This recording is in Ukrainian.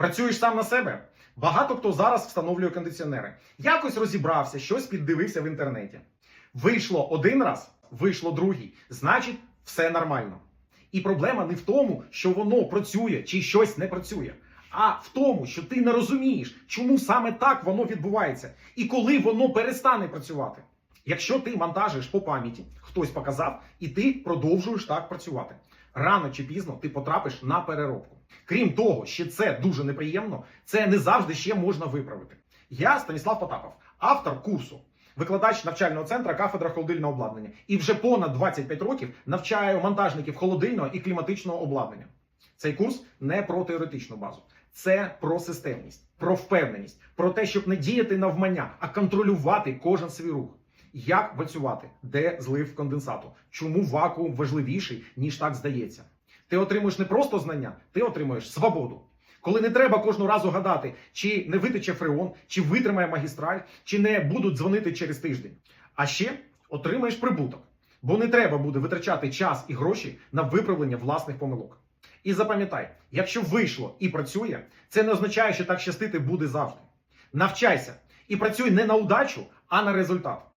Працюєш сам на себе? Багато хто зараз встановлює кондиціонери. Якось розібрався, щось піддивився в інтернеті. Вийшло один раз, вийшло другий. Значить, все нормально. І проблема не в тому, що воно працює чи щось не працює, а в тому, що ти не розумієш, чому саме так воно відбувається, і коли воно перестане працювати. Якщо ти монтажиш по пам'яті, хтось показав, і ти продовжуєш так працювати. Рано чи пізно ти потрапиш на переробку. Крім того, що це дуже неприємно, це не завжди ще можна виправити. Я Станіслав Потапов, автор курсу, викладач навчального центру кафедра холодильного обладнання, і вже понад 25 років навчаю монтажників холодильного і кліматичного обладнання. Цей курс не про теоретичну базу, це про системність, про впевненість, про те, щоб не діяти навмання, а контролювати кожен свій рух. Як працювати, де злив конденсату, чому вакуум важливіший, ніж так здається. Ти отримуєш не просто знання, ти отримуєш свободу. Коли не треба кожного разу гадати, чи не витече фреон, чи витримає магістраль, чи не будуть дзвонити через тиждень. А ще отримаєш прибуток, бо не треба буде витрачати час і гроші на виправлення власних помилок. І запам'ятай, якщо вийшло і працює, це не означає, що так щастити буде завжди. Навчайся і працюй не на удачу, а на результат.